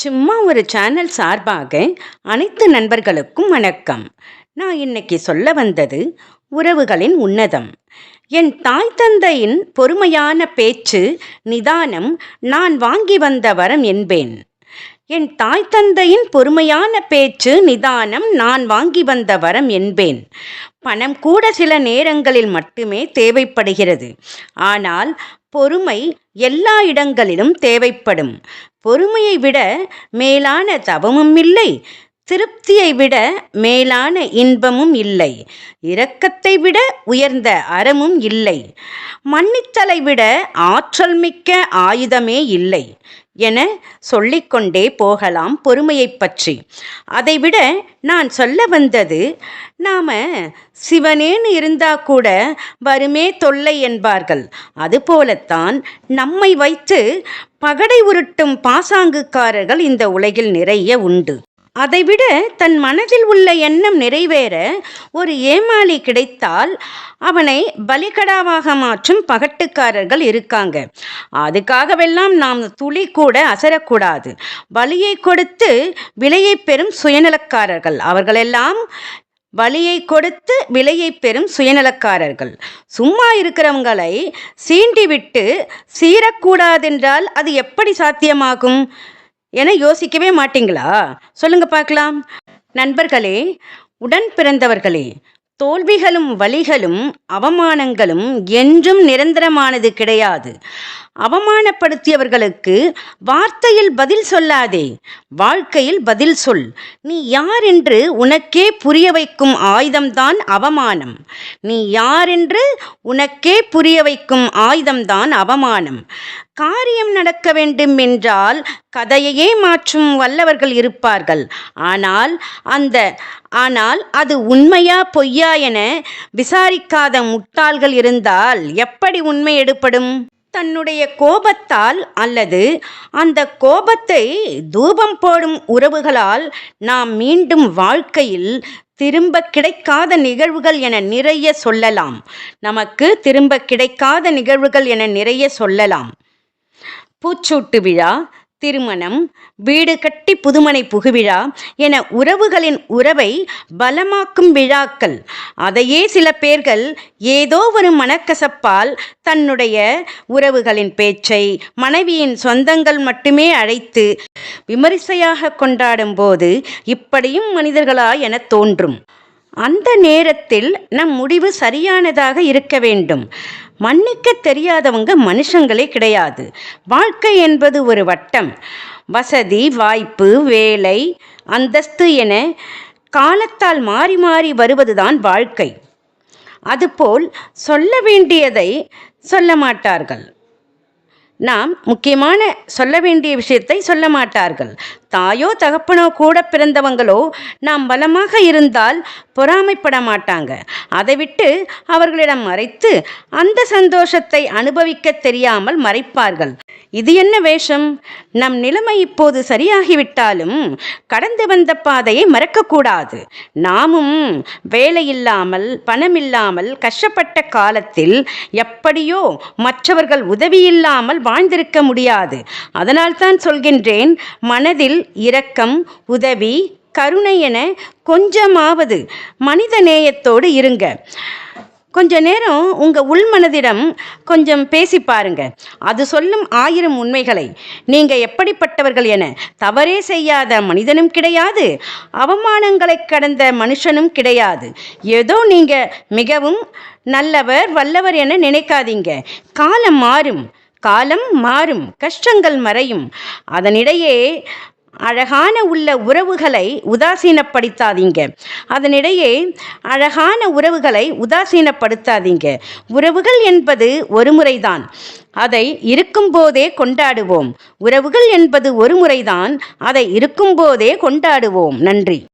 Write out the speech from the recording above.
சும்மா ஒரு சேனல் சார்பாக அனைத்து நண்பர்களுக்கும் வணக்கம். நான் இன்னைக்கு சொல்ல வந்தது உறவுகளின் உன்னதம். என் தாய் தந்தையின் பொறுமையான பேச்சு நிதானம் நான் வாங்கி வந்த வரம் என்பேன். என் தாய் தந்தையின் பொறுமையான பேச்சு நிதானம் நான் வாங்கி வந்த வரம் என்பேன். பணம் கூட சில நேரங்களில் மட்டுமே தேவைப்படுகிறது. ஆனால் பொறுமை எல்லா இடங்களிலும் தேவைப்படும். பொறுமையை விட மேலான தவமும் இல்லை. திருப்தியை விட மேலான இன்பமும் இல்லை. இரக்கத்தை விட உயர்ந்த அறமும் இல்லை. மன்னித்தலை விட ஆற்றல் மிக்க ஆயுதமே இல்லை என சொல்லிக்கொண்டே போகலாம் பொறுமையைப் பற்றி. அதைவிட நான் சொல்ல வந்தது நாம சிவனேன்னு இருந்தா கூட வருமே தொல்லை என்பார்கள். அதுபோலத்தான் நம்மை வைத்து பகடை உருட்டும் பாசாங்குக்காரர்கள் இந்த உலகில் நிறைய உண்டு. அதைவிட தன் மனதில் உள்ள எண்ணம் நிறைவேற ஒரு ஏமாளி கிடைத்தால் அவனை பலிகடாவாக மாற்றும் பகட்டுக்காரர்கள் இருக்காங்க. அதுக்காகவெல்லாம் நாம் துளி கூட அசரக்கூடாது. பலியை கொடுத்து விலையை பெறும் சுயநலக்காரர்கள். அவர்களெல்லாம் வலியை கொடுத்து விலையை பெறும் சுயநலக்காரர்கள். சும்மா இருக்கிறவங்களை சீண்டிவிட்டு சீரக்கூடாதென்றால் அது எப்படி சாத்தியமாகும்? என யோசிக்கவே மாட்டீங்களா? சொல்லுங்க பார்க்கலாம். நண்பர்களே உடன் பிறந்தவர்களே தோல்விகளும் வழிகளும் அவமானங்களும் என்றும் நிரந்தரமானது கிடையாது. அவமானப்படுத்தியவர்களுக்கு வார்த்தையில் பதில் சொல்லாதே வாழ்க்கையில் பதில் சொல். நீ யார் என்று உனக்கே புரிய வைக்கும் ஆயுதம்தான் அவமானம். நீ யார் என்று உனக்கே புரிய வைக்கும் ஆயுதம்தான் அவமானம். காரியம் நடக்க வேண்டும் என்றால் கதையையே மாற்றும் வல்லவர்கள் இருப்பார்கள். ஆனால் அந்த ஆனால் அது உண்மையா பொய்யா என விசாரிக்காத முட்டாள்கள் இருந்தால் எப்படி உண்மை எடுப்படும் தன்னுடைய கோபத்தால் அல்லது அந்த கோபத்தை தூபம் போடும் உறவுகளால் நாம் மீண்டும் வாழ்க்கையில் திரும்ப கிடைக்காத நிகழ்வுகள் என நிறைய சொல்லலாம். நமக்கு திரும்ப கிடைக்காத நிகழ்வுகள் என நிறைய சொல்லலாம். பூச்சூட்டு விழா திருமணம் வீடு கட்டி புதுமனை புகுவிழா என உறவுகளின் உறவை பலமாக்கும் விழாக்கள். அதையே சில பேர்கள் ஏதோ ஒரு மனக்கசப்பால் தன்னுடைய உறவுகளின் பேச்சை மனைவியின் சொந்தங்கள் மட்டுமே அழைத்து விமரிசையாக கொண்டாடும் போது இப்படியும் மனிதர்களா என தோன்றும். அந்த நேரத்தில் நம் முடிவு சரியானதாக இருக்க வேண்டும். மன்னிக்க தெரியாதவங்க மனுஷங்களே கிடையாது. வாழ்க்கை என்பது ஒரு வட்டம். வசதி வாய்ப்பு வேலை அந்தஸ்து என காலத்தால் மாறி மாறி வருவதுதான் வாழ்க்கை. அதுபோல் சொல்ல வேண்டியதை சொல்ல மாட்டார்கள். நாம் முக்கியமான சொல்ல வேண்டிய விஷயத்தை சொல்ல மாட்டார்கள். தாயோ தகப்பனோ கூட பிறந்தவங்களோ நாம் பலமாக இருந்தால் பொறாமைப்பட மாட்டாங்க. அதை விட்டு அவர்களிடம் மறைத்து அந்த சந்தோஷத்தை அனுபவிக்க தெரியாமல் மறைப்பார்கள். இது என்ன வேஷம்? நம் நிலைமை இப்போது சரியாகிவிட்டாலும் கடந்து வந்த பாதையை மறக்கக்கூடாது. நாமும் வேலையில்லாமல் பணமில்லாமல் கஷ்டப்பட்ட காலத்தில் எப்படியோ மற்றவர்கள் உதவியில்லாமல் வாழ்ந்திருக்க முடியாது. அதனால்தான் சொல்கின்றேன் மனதில் இரக்கம் உதவி கருணை என கொஞ்சமாவது மனித நேயத்தோடு இருங்க. கொஞ்ச நேரம் உங்கள் உள்மனதிடம் கொஞ்சம் பேசி பாருங்க. அது சொல்லும் ஆயிரம் உண்மைகளை. நீங்கள் எப்படிப்பட்டவர்கள் என தவறே செய்யாத மனிதனும் கிடையாது. அவமானங்களை கடந்த மனுஷனும் கிடையாது. ஏதோ நீங்கள் மிகவும் நல்லவர் வல்லவர் என நினைக்காதீங்க. காலம் மாறும். காலம் மாறும். கஷ்டங்கள் மறையும். அதனிடையே அழகான உள்ள உறவுகளை உதாசீனப்படுத்தாதீங்க. அதனிடையே அழகான உறவுகளை உதாசீனப்படுத்தாதீங்க. உறவுகள் என்பது ஒரு முறைதான். அதை இருக்கும்போதே கொண்டாடுவோம். உறவுகள் என்பது ஒரு முறைதான். அதை இருக்கும்போதே கொண்டாடுவோம். நன்றி.